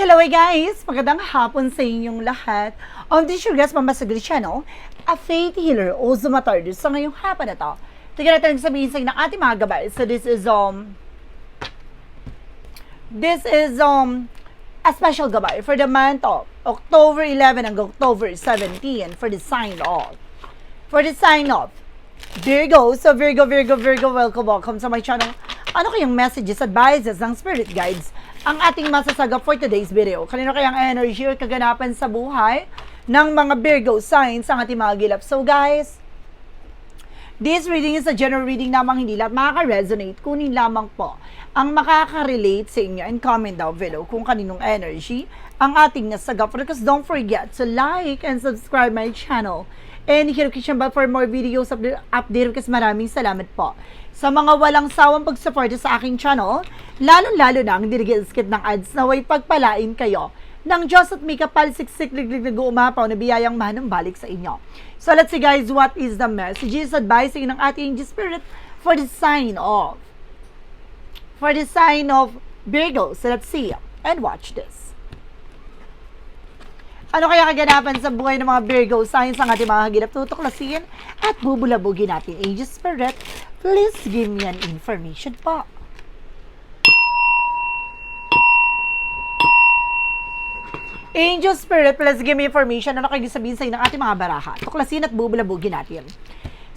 Hello guys! Magandang hapon sa inyong lahat. Um, this is your guest, Mama Sagri Channel, a faith healer o Zumatardo sa ngayong hapon na to. Tingnan natin ang sabihin sa ng ating mga gabay. So this is, um, this is, um, a special gabay for the month of October 11 hanggang October 17 for the sign off. For the sign off, Virgo. So Virgo, Virgo, Virgo, welcome, welcome sa my channel. Ano kayang messages, advices ng spirit guides ang ating masasagap for today's video? Kanino kayang energy or kaganapan sa buhay ng mga Virgo signs ang ating mga gilap? So guys, This reading is a general reading lamang hindi lahat makaka-resonate, kunin lamang po ang makaka-relate sa inyo and comment down below kung kaninong energy ang ating nasagap. Because don't forget to like and subscribe my channel. And the bell for more videos update, update kasi maraming salamat po sa mga walang sawang pagsuporta sa aking channel, lalong-lalo na ang dirigil-skip ng ads na way pagpalain kayo ng Diyos at may kapalsiksik liglig nag-uumapaw na biyayang manang balik sa inyo. So let's see guys, what is the messages advising ng ating spirit for the sign of for the sign of Virgo. So let's see and watch this. Ano kaya kaganapan sa buhay ng mga Virgo signs ang ating mga hagilap tutuklasin at bubulabugin natin angel spirit? Please give me an information po. Angel Spirit, please give me information. Ano kayo sabihin sa ng ating mga baraha? Tuklasin at bubulabugin natin.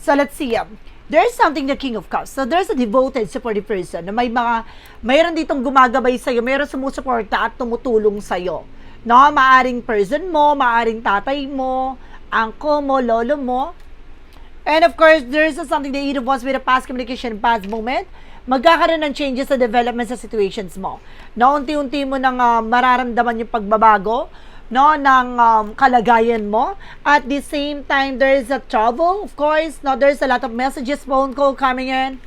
So, let's see. Um, there's something the King of Cups. So, there's a devoted, supportive person na may mga, mayroon ditong gumagabay sa'yo, mayroon sumusuporta at tumutulong sa'yo. No? Maaring person mo, maaring tatay mo, angko mo, lolo mo. And of course, there's something that either was with a past communication, past moment, magkakaroon ng changes sa development sa situations mo. No, unti-unti mo nang uh, mararamdaman yung pagbabago no? Ng um, kalagayan mo. At the same time there is a trouble of course. No? There's a lot of messages phone call coming in.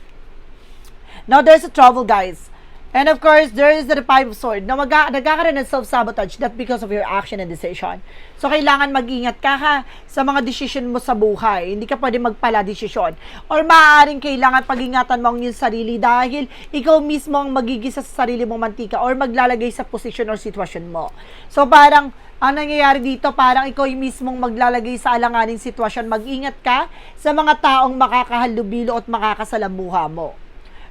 Now there's a trouble guys And of course, there is the five of sword na mag nagkakaroon ng self-sabotage that because of your action and decision. So, kailangan mag-ingat ka ha sa mga decision mo sa buhay. Hindi ka pwede magpala desisyon. Or maaaring kailangan pag-ingatan mo ang iyong sarili dahil ikaw mismo ang magigisa sa sarili mong mantika or maglalagay sa posisyon or sitwasyon mo. So, parang ang nangyayari dito, parang ikaw yung mismong maglalagay sa alanganing sitwasyon. Mag-ingat ka sa mga taong makakahalubilo at makakasalamuha mo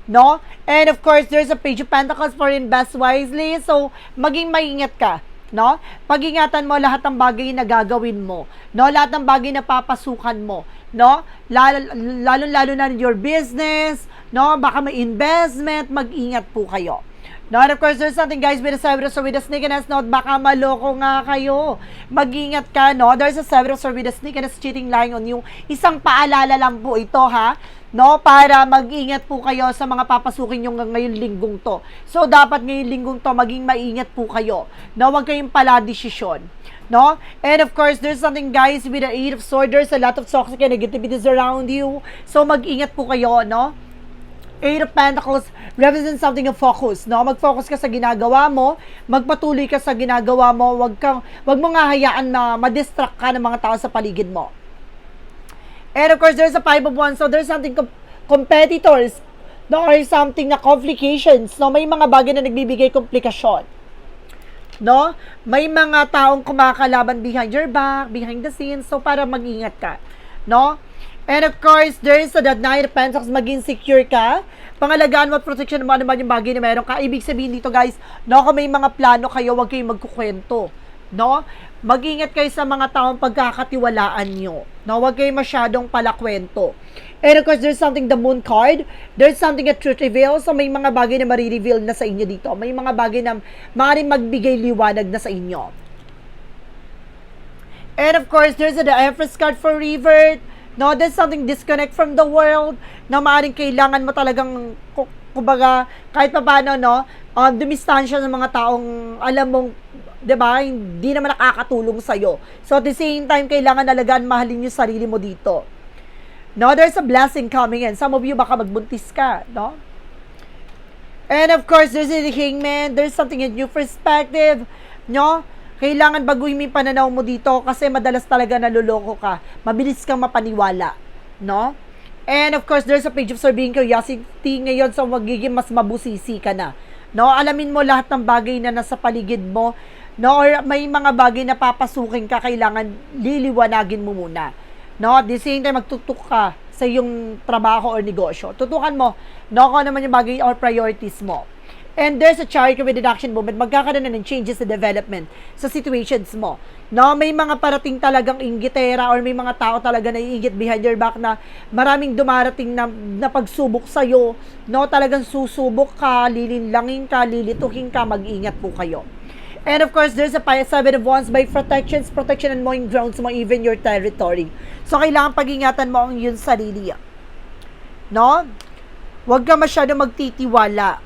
no? And of course, there's a page of pentacles for invest wisely. So, maging maingat ka, no? Pag-ingatan mo lahat ng bagay na gagawin mo, no? Lahat ng bagay na papasukan mo, no? Lalo-lalo na your business, no? Baka may investment, mag-ingat po kayo. No, and of course, there's something guys with a Cerberus or with a sneakiness note, baka maloko nga kayo. Mag-ingat ka, no? There's a Cerberus or with a sneakiness cheating lying on you. Isang paalala lang po ito, ha? no? Para mag-ingat po kayo sa mga papasukin nyo ngayong linggong to. So, dapat ngayong linggong to, maging maingat po kayo. No? Huwag kayong pala desisyon. No? And of course, there's something guys with the Eight of Swords, there's a lot of toxic and negativities around you. So, mag-ingat po kayo, no? Eight of Pentacles represents something of focus, no? Mag-focus ka sa ginagawa mo, magpatuloy ka sa ginagawa mo, wag kang wag mo nga hayaan na ma-distract ka ng mga tao sa paligid mo. And of course, there's a five of wands, so there's something com- competitors, no? Or something na complications, no? May mga bagay na nagbibigay komplikasyon. No? May mga taong kumakalaban behind your back, behind the scenes, so para mag-ingat ka. No? And of course, there is a Nine of Pentacles, maging secure ka. Pangalagaan mo at protection mo ano man yung bagay na meron ka. Ibig sabihin dito guys, no, kung may mga plano kayo, huwag kayong magkukwento. No? Mag-ingat kayo sa mga taong pagkakatiwalaan nyo. No? Huwag kayong masyadong palakwento. And of course, there's something the moon card. There's something that truth reveals. So, may mga bagay na marireveal na sa inyo dito. May mga bagay na maaaring magbigay liwanag na sa inyo. And of course, there's the Empress card for revert. No, there's something disconnect from the world na maaaring kailangan mo talagang kumbaga kahit pa paano no, um, dumistansya ng mga taong alam mong 'di ba, hindi naman nakakatulong sa iyo. So at the same time kailangan alagaan mahalin yung sarili mo dito. No, there's a blessing coming in. Some of you baka magbuntis ka, no? And of course, there's a hangman. There's something a new perspective, no? Kailangan baguhin mo yung pananaw mo dito kasi madalas talaga naluloko ka. Mabilis kang mapaniwala. No? And of course, there's a page of serving curiosity ngayon so magiging mas mabusisi ka na. No, alamin mo lahat ng bagay na nasa paligid mo. No, or may mga bagay na papasukin ka, kailangan liliwanagin mo muna. No, at the same time, magtutok ka sa iyong trabaho or negosyo. Tutukan mo, no, kung ano naman yung bagay or priorities mo. And there's a charity with action movement, magkakaroon na ng changes sa development sa situations mo. No, may mga parating talagang inggitera or may mga tao talaga na iinggit behind your back na maraming dumarating na, na pagsubok sa'yo. No, talagang susubok ka, lilinlangin ka, lilituhin ka, mag-ingat po kayo. And of course, there's a seven of wands by protections, protection and mowing grounds mo, even your territory. So, kailangan pag-ingatan mo ang yun sarili. No? Huwag ka masyado magtitiwala.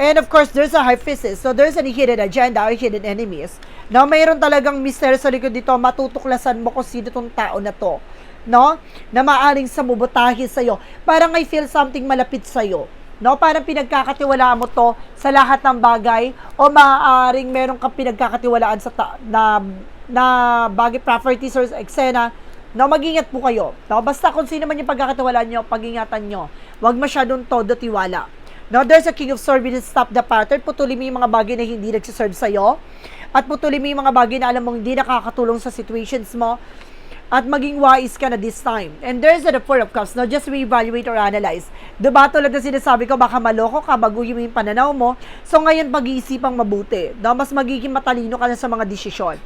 And of course, there's a hyphesis. So, there's a hidden agenda or hidden enemies. No, mayroon talagang misteryo sa likod dito. Matutuklasan mo kung sino tong tao na to. No? Na maaring samubutahi sa'yo. Parang I feel something malapit sa'yo. No, parang pinagkakatiwalaan mo to sa lahat ng bagay o maaaring meron kang pinagkakatiwalaan sa ta- na na bagay properties or eksena No, mag-ingat po kayo. No, basta kung sino man yung pagkakatiwalaan nyo, pag-ingatan nyo. Huwag masyadong todo tiwala. No, there's a king of swords will stop the pattern. Putulin mo yung mga bagay na hindi nagsiserve sa'yo. At putulin mo yung mga bagay na alam mong hindi nakakatulong sa situations mo. At maging wise ka na this time. And there's a four of cups. No, just reevaluate or analyze. Diba tulad na sinasabi ko, baka maloko ka, baguhin mo yung pananaw mo. So ngayon, pag-iisipang mabuti. No, mas magiging matalino ka na sa mga desisyon.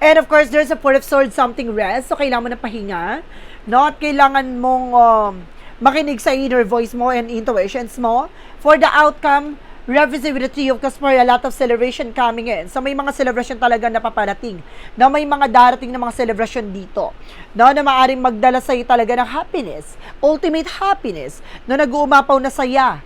And of course, there's a four of swords, something rest. So, kailangan mo na pahinga. No? At kailangan mong um, makinig sa inner voice mo and intuitions mo. For the outcome, three of for a lot of celebration coming in. So, may mga celebration talaga na paparating. No? May mga darating na mga celebration dito. No? Na maaaring magdala sa'yo talaga ng happiness. Ultimate happiness. No? Nag-uumapaw na saya.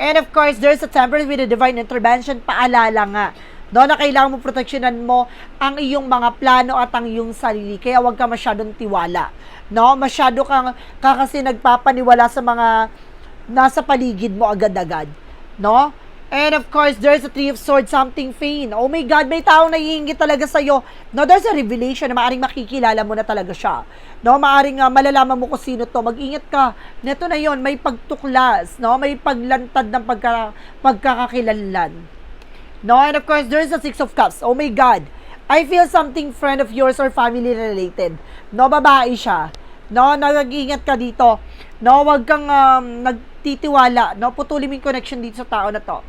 And of course, there's a temperance with a divine intervention. Paalala nga No, na kailangan mo proteksyonan mo ang iyong mga plano at ang iyong sarili. Kaya huwag ka masyadong tiwala. No, masyado kang ka nagpapaniwala sa mga nasa paligid mo agad-agad. No? And of course, there's a three of swords, something vain. Oh my God, may taong naiingit talaga sa'yo. No, there's a revelation na maaring makikilala mo na talaga siya. No, maaring uh, malalaman mo kung sino to. Mag-ingat ka. Neto na yon may pagtuklas. No, may paglantad ng pagka, pagkakakilanlan. No, and of course, there's a Six of Cups. Oh my God. I feel something friend of yours or family related. No, babae siya. No, nag-iingat ka dito. No, wag kang um, nagtitiwala. No, putulin mo yung connection dito sa tao na to.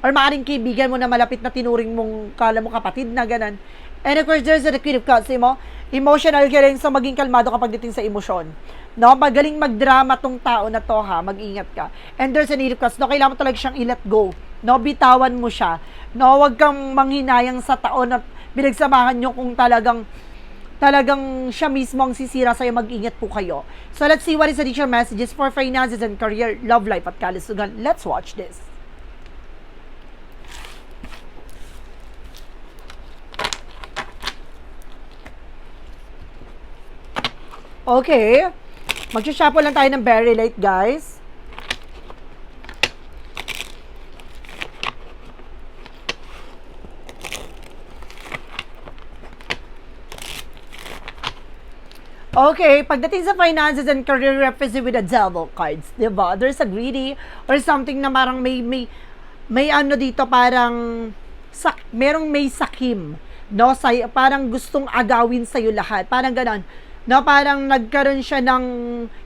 Or maaaring kaibigan mo na malapit na tinuring mong kala mo kapatid na ganun. And of course, there's the Queen of Cups, mo. Emotional galing sa maging kalmado kapag dating sa emosyon. No, magaling magdrama tong tao na to ha, mag-ingat ka. And there's a Need of Cups, no, kailangan mo talaga siyang i-let go. No, bitawan mo siya. No, wag kang manghinayang sa taon na pinagsamahan nyo kung talagang talagang siya mismo ang sisira sa'yo, mag-ingat po kayo. So, let's see what is additional messages for finances and career, love life at kalusugan. Let's watch this. Okay. Magsha-shuffle lang tayo ng very late, guys. Okay, pagdating sa finances and career represent with the devil cards, 'di ba? There's a greedy or something na parang may may may ano dito parang sak, merong may sakim, no? Sa parang gustong agawin sa lahat. Parang ganon. No, parang nagkaroon siya ng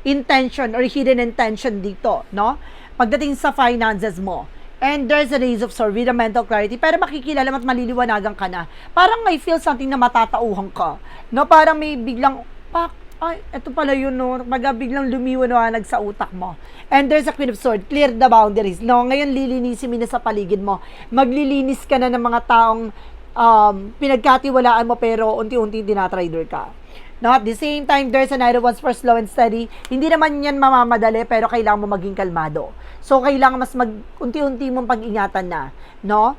intention or hidden intention dito, no? Pagdating sa finances mo. And there's a raise of sort with a mental clarity. Pero makikilala mo at maliliwanagan ka na. Parang may feel something na matatauhan ka. No, parang may biglang pak, ay, eto pala yun, no. Maga biglang lumiwanag sa utak mo. And there's a Queen of Swords, clear the boundaries. No, ngayon lilinisin mo na sa paligid mo. Maglilinis ka na ng mga taong um, pinagkatiwalaan mo pero unti-unti dinatrader ka. No, at the same time, there's a Knight of Wands for slow and steady. Hindi naman yan mamamadali, pero kailangan mo maging kalmado. So, kailangan mas mag, unti-unti mong pag-ingatan na. No?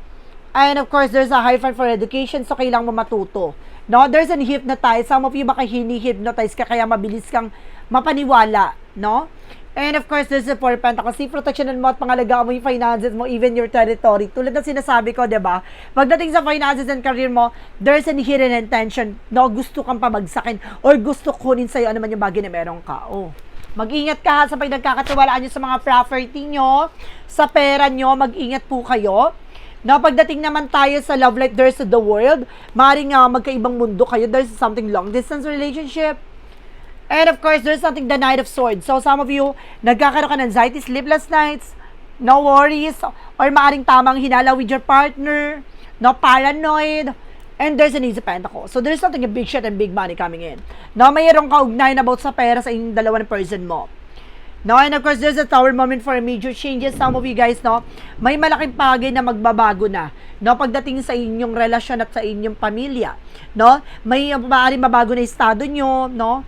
And of course, there's a high fund for education, so kailangan mo matuto. No, there's an hypnotize. Some of you baka hini-hypnotize ka kaya mabilis kang mapaniwala, no? And of course, the four pentacles. See, protectionan mo at pangalagaan mo yung finances mo, even your territory. Tulad ng sinasabi ko, di ba? Pagdating sa finances and career mo, there's an hidden intention. No, gusto kang pabagsakin or gusto kunin sa'yo ano man yung bagay na meron ka. Oh, Mag-ingat ka ha sa pagkakatiwalaan nyo sa mga property nyo, sa pera nyo, mag-ingat po kayo. No, pagdating naman tayo sa love life, there's the world. Maring uh, magkaibang mundo kayo. There's something long distance relationship. And of course, there's something the Knight of Swords. So some of you, nagkakaroon ka ng anxiety, sleepless nights, no worries, or maaring tamang hinala with your partner, no paranoid, and there's an easy pentacle. So there's something a big shit and big money coming in. No, mayroong kaugnayan about sa pera sa inyong dalawa ng person mo. No, and of course, there's a tower moment for major changes. Some of you guys, no, may malaking bagay na magbabago na. No, pagdating sa inyong relasyon at sa inyong pamilya. No, may uh, maaaring mabago na estado nyo, no,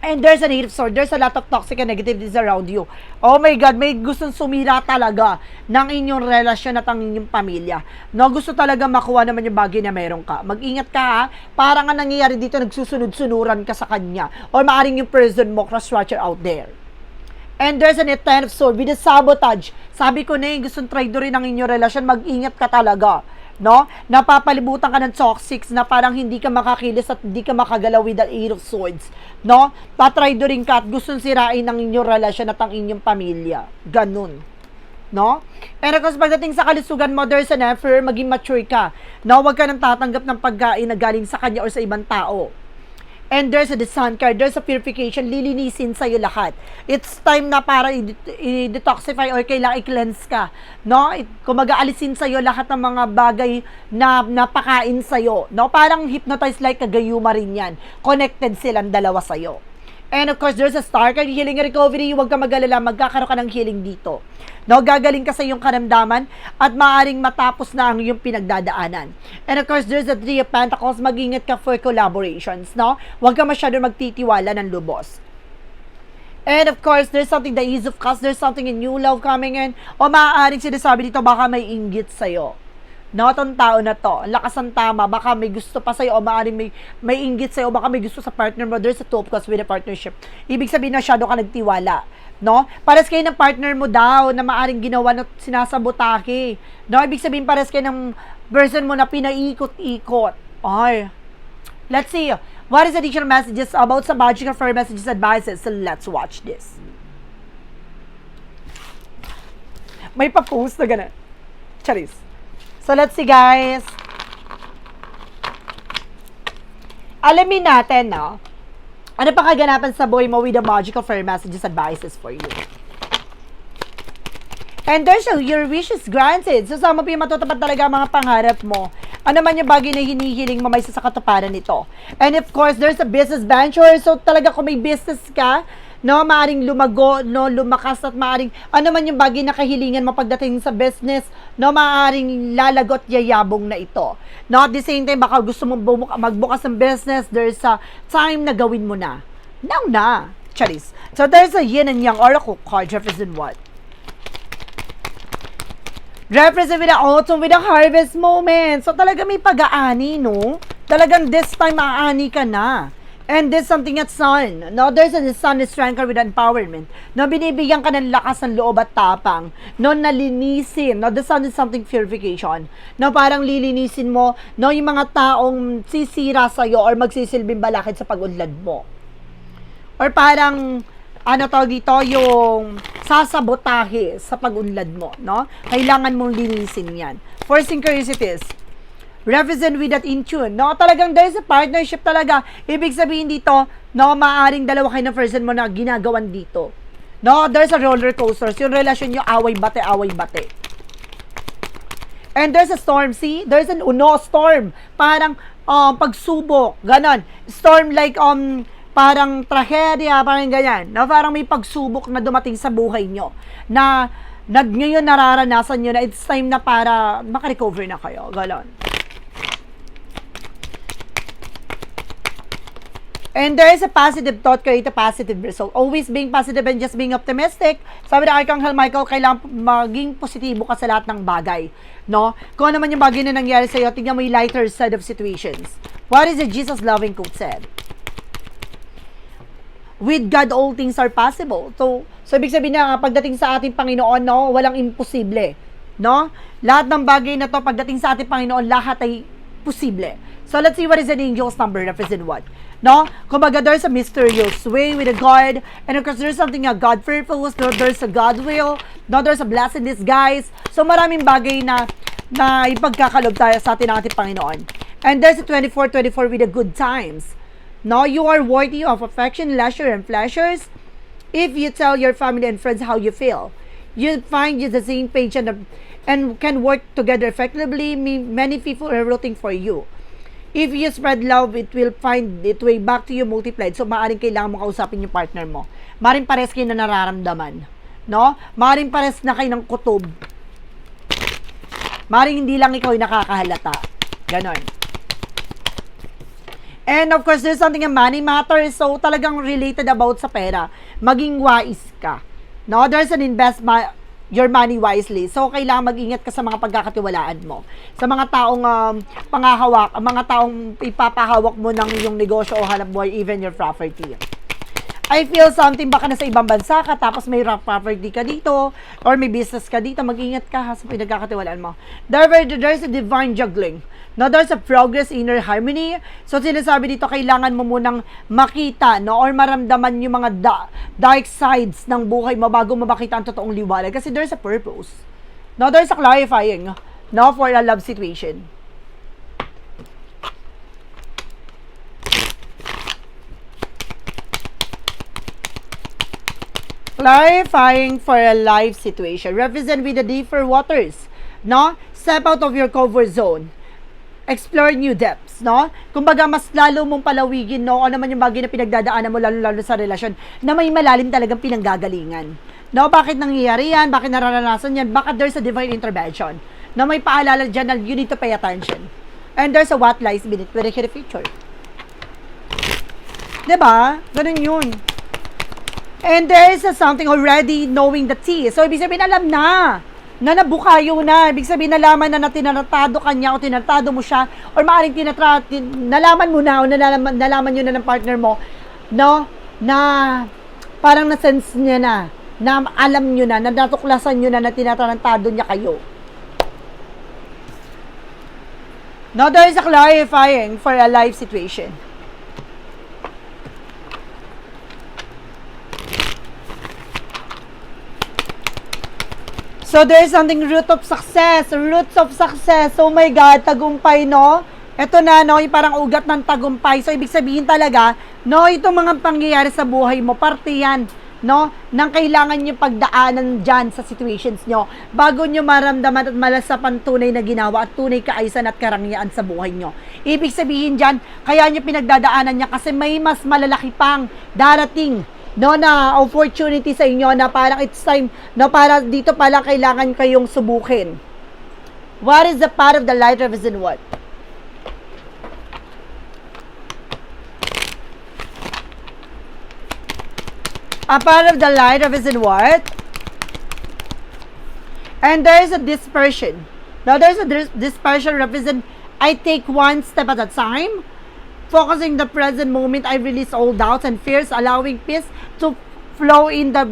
And there's a native sword. There's a lot of toxic and negativities around you. Oh my God, may gustong sumira talaga ng inyong relasyon at ang inyong pamilya. No, gusto talaga makuha naman yung bagay na meron ka. Mag-ingat ka ha. Parang nga nangyayari dito, nagsusunod-sunuran ka sa kanya. Or maaring yung person mo, cross-watcher out there. And there's an of sword with a sabotage. Sabi ko na eh, gustong traidorin ang inyong relasyon, mag-ingat ka talaga. No? Napapalibutan ka ng toxics na parang hindi ka makakilos at hindi ka makagalaw with the eight of swords. No? Tatraidorin ka at gustong sirain ang inyong relasyon at ang inyong pamilya. Ganun. No? Of course, pagdating sa kalusugan mo, there's an effort, maging mature ka. No? Huwag ka nang tatanggap ng pagkain na galing sa kanya or sa ibang tao. And there's a sun card, there's a purification, lilinisin sa'yo lahat. It's time na para i-detoxify or kailangan i-cleanse ka. No? Kumaga alisin sa'yo lahat ng mga bagay na napakain sa'yo. No? Parang hypnotized like kagayuma rin yan. Connected silang dalawa sa'yo. And of course, there's a star card, healing and recovery. Huwag ka mag-alala, magkakaroon ka ng healing dito. No, gagaling ka sa iyong karamdaman at maaring matapos na ang iyong pinagdadaanan. And of course, there's a three of pentacles. Mag-ingat ka for collaborations, no? Huwag ka masyado magtitiwala ng lubos. And of course, there's something, the ease of cups, there's something in new love coming in. O maaaring sinasabi dito, baka may inggit sa'yo. No, itong tao na to, ang lakas ng tama, baka may gusto pa sa'yo, o maaaring may, may inggit sa'yo, baka may gusto sa partner mo, there's a two of with a partnership. Ibig sabihin na shadow ka nagtiwala. No? Pares kayo ng partner mo daw na maaring ginawa na sinasabotake. No? Ibig sabihin pares kayo ng person mo na pinaikot-ikot. Ay. Let's see. What is additional messages about sa magical fairy messages advices? So let's watch this. May pa-post na gano'n. Charis. So let's see guys. Alamin natin, no? Ano pa kaganapan sa buhay mo with the magical fairy messages advices for you? And there's a, your wish is granted. So, sa mo matutupad talaga mga pangarap mo. Ano man yung bagay na hinihiling mo, may sa katuparan nito. And of course, there's a business venture. So, talaga kung may business ka, no, maaring lumago, no, lumakas at maaring, ano man yung bagay na kahilingan mo sa business, no, maaring lalagot yayabong na ito. No, at the same time, baka gusto mo bumuka, magbukas ng business, there's a time na gawin mo na. Now na. Charis. So, there's a yin and yang oracle card represent what? Represent with the autumn, with the harvest moment. So, talaga may pag-aani, no? Talagang this time, aani ka na. And there's something at sun. No, there's a the sun is strength with empowerment. No, binibigyan ka ng lakas ng loob at tapang. No, nalinisin. No, the sun is something purification. No, parang lilinisin mo, no, yung mga taong sisira sa'yo or magsisilbing balakid sa pag-unlad mo. Or parang, ano tawag dito, yung sasabotahe sa pag-unlad mo, no? Kailangan mong linisin yan. For synchronicities, represent with that in tune. No, talagang a partnership talaga. Ibig sabihin dito, no, maaring dalawa kayo ng person mo na ginagawan dito. No, there's a roller coaster. Yung relasyon nyo, away bate, away bate. And there's a storm, see? There's an uno storm. Parang um, pagsubok, ganon. Storm like um parang trahedya, parang ganyan. No, parang may pagsubok na dumating sa buhay nyo. Na nag ngayon nararanasan nyo na it's time na para makarecover na kayo. Ganon. And there is a positive thought, create a positive result. Always being positive and just being optimistic. Sabi ni Archangel Michael, kailangan maging positibo ka sa lahat ng bagay. No? Kung ano man yung bagay na nangyari sa'yo, tingnan mo yung lighter side of situations. What is the Jesus loving quote said? With God, all things are possible. So, so ibig sabihin na pagdating sa ating Panginoon, no, walang imposible. No? Lahat ng bagay na to, pagdating sa ating Panginoon, lahat ay posible. So let's see what is an angel's number represent what. No? Kumbaga, there's a mysterious way with a God. And of course, there's something a God purpose. No? There's a God will. No? There's a blessing in disguise. So maraming bagay na na ipagkakalob tayo sa atin ng ating Panginoon. And there's a 24-24 with the good times. No, you are worthy of affection, leisure, and pleasures. If you tell your family and friends how you feel, you find you the same page and, and can work together effectively. Many people are rooting for you. If you spread love, it will find its way back to you multiplied. So, maaaring kailangan mo kausapin yung partner mo. Maaaring pares kayo na nararamdaman. No? Maaaring pares na kayo ng kutob. Maaaring hindi lang ikaw yung nakakahalata. Ganon. And of course, there's something in money matters. So, talagang related about sa pera. Maging wise ka. No, there's an invest ma- your money wisely. So, kailangan mag-ingat ka sa mga pagkakatiwalaan mo. Sa mga taong um, pangahawak, mga taong ipapahawak mo ng iyong negosyo o hanap buhay, even your property. I feel something baka nasa ibang bansa ka tapos may rough property ka dito or may business ka dito, mag-ingat ka ha sa pinagkakatiwalaan mo. There, there's a divine juggling. No, there's a progress inner harmony. So sinasabi dito kailangan mo munang makita no or maramdaman yung mga da- dark sides ng buhay mo bago mo makita ang totoong liwanag kasi there's a purpose. No, there's a clarifying no for a love situation. Clarifying for a life situation. Represent with the deeper waters. No? Step out of your comfort zone. Explore new depths, no? Kumbaga, mas lalo mong palawigin, no? Ano naman yung bagay na pinagdadaanan mo, lalo-lalo sa relasyon, na may malalim talagang pinanggagalingan. No? Bakit nangyayari yan? Bakit nararanasan yan? Bakit there's a divine intervention? No? May paalala dyan na you need to pay attention. And there's a what lies beneath the future. Diba? Ganun yun. And there is a something already knowing the tea. So, ibig sabihin, alam na. Na nabukayo na. Ibig sabihin, nalaman na na tinatado ka niya o tinatado mo siya. Or maaaring tinatra, tin, nalaman mo na o nalaman, nalaman nyo na ng partner mo. No? Na parang na-sense niya na. Na alam nyo na, na natuklasan nyo na na tinatarantado niya kayo. No, there is a clarifying for a life situation. So there's something root of success, roots of success. Oh my God, tagumpay, no? Ito na, no, yung parang ugat ng tagumpay. So ibig sabihin talaga, no, itong mga pangyayari sa buhay mo, parte yan, no, nang kailangan nyo pagdaanan dyan sa situations nyo bago nyo maramdaman at malasapan tunay na ginawa at tunay kaaysan at karangyaan sa buhay nyo. Ibig sabihin dyan, kaya nyo pinagdadaanan niya kasi may mas malalaki pang darating no na opportunity sa inyo na parang it's time no para dito pala kailangan kayong subukin. What is the part of the light represent what? A part of the light represent what? And there is a dispersion. Now there's a dis- dispersion represent I take one step at a time focusing the present moment, I release all doubts and fears, allowing peace to flow in the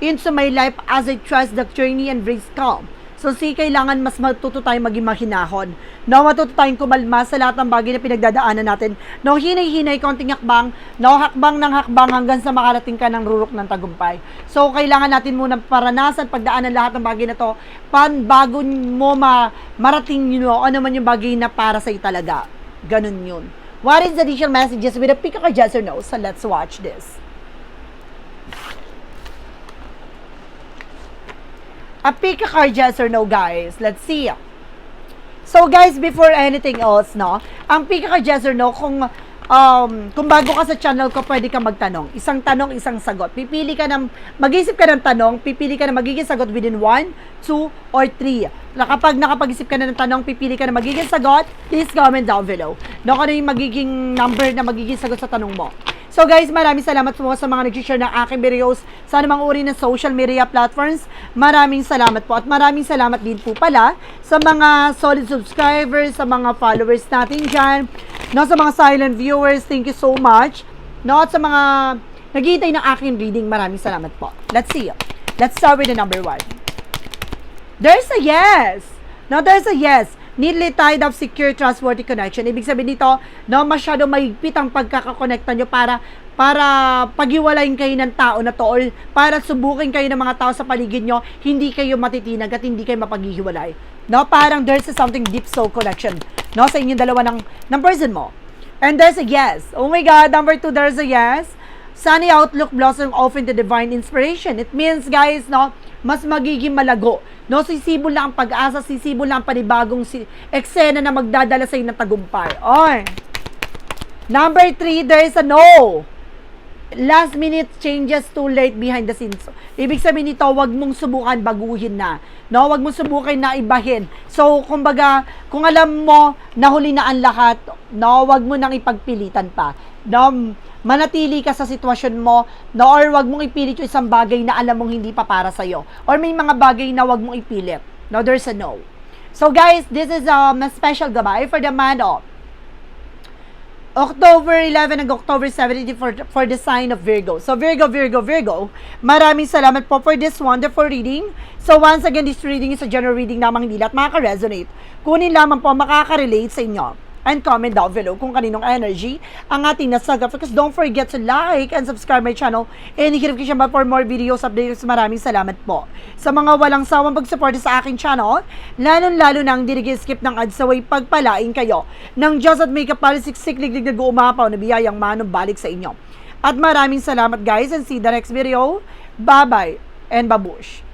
into my life as I trust the journey and brings calm. So, si kailangan mas matuto tayong maging mahinahon. No, matuto tayong kumalma sa lahat ng bagay na pinagdadaanan natin. No, hinay-hinay, konting hakbang. No, hakbang ng hakbang hanggang sa makarating ka ng rurok ng tagumpay. So, kailangan natin muna paranasan, pagdaanan lahat ng bagay na to pan bago mo ma marating yun, ano man yung bagay na para sa'yo talaga. Ganun yun. What is the additional messages with a pick of yes or no? So let's watch this. A pick a card yes or no, guys. Let's see. So guys, before anything else, no, ang pick a card yes or no, kung um, kung bago ka sa channel ko, pwede ka magtanong. Isang tanong, isang sagot. Pipili ka ng, mag-isip ka ng tanong, pipili ka na magiging sagot within 1, 2, or 3. Na kapag nakapag-isip ka na ng tanong, pipili ka na magiging sagot, please comment down below. No, ano yung magiging number na magiging sagot sa tanong mo. So guys, maraming salamat po sa mga nag-share ng aking videos sa anumang uri ng social media platforms. Maraming salamat po at maraming salamat din po pala sa mga solid subscribers, sa mga followers natin dyan, no, sa mga silent viewers, thank you so much. No, at sa mga naghihintay ng aking reading, maraming salamat po. Let's see. Let's start with the number one. There's a yes. No, there's a yes. neatly tied up, secure, trustworthy connection. Ibig sabihin dito, no, masyado mahigpit ang pagkakakonekta nyo para para paghiwalayin kayo ng tao na to or para subukin kayo ng mga tao sa paligid nyo, hindi kayo matitinag at hindi kayo mapaghihiwalay. No, parang there's a something deep soul connection, no, sa inyong dalawa ng, ng person mo. And there's a yes. Oh my God, number two, there's a yes. Sunny outlook blossom open to divine inspiration. It means, guys, no, mas magiging malago. No, sisibol lang ang pag-asa, sisibol lang ang panibagong si eksena na magdadala sa ng tagumpay. Oy. Number three, there is a no. Last minute changes too late behind the scenes. Ibig sabihin nito, wag mong subukan baguhin na. No, wag mong subukan na ibahin. So, kumbaga, kung alam mo na huli na ang lahat, no, wag mo nang ipagpilitan pa. No, manatili ka sa sitwasyon mo, no, or wag mong ipilit yung isang bagay na alam mong hindi pa para sa'yo. Or may mga bagay na wag mong ipilit. No, there's a no. So guys, this is um, a special gabay for the man of October 11 hanggang October 17 for, for the sign of Virgo. So Virgo, Virgo, Virgo, maraming salamat po for this wonderful reading. So once again, this reading is a general reading lamang hindi lahat makaka-resonate. Kunin lamang po makaka-relate sa inyo. And comment down below kung kaninong energy ang ating nasaga. Because don't forget to like and subscribe my channel. And siya ba for more videos, updates. Maraming salamat po. Sa mga walang sawang pagsuporta sa aking channel, lalong-lalo nang dirigi-skip ng ads away pagpalain kayo ng Diyos at may kapalisiksik liglig na guumapaw na biyayang manong balik sa inyo. At maraming salamat guys and see the next video. Bye-bye and babush.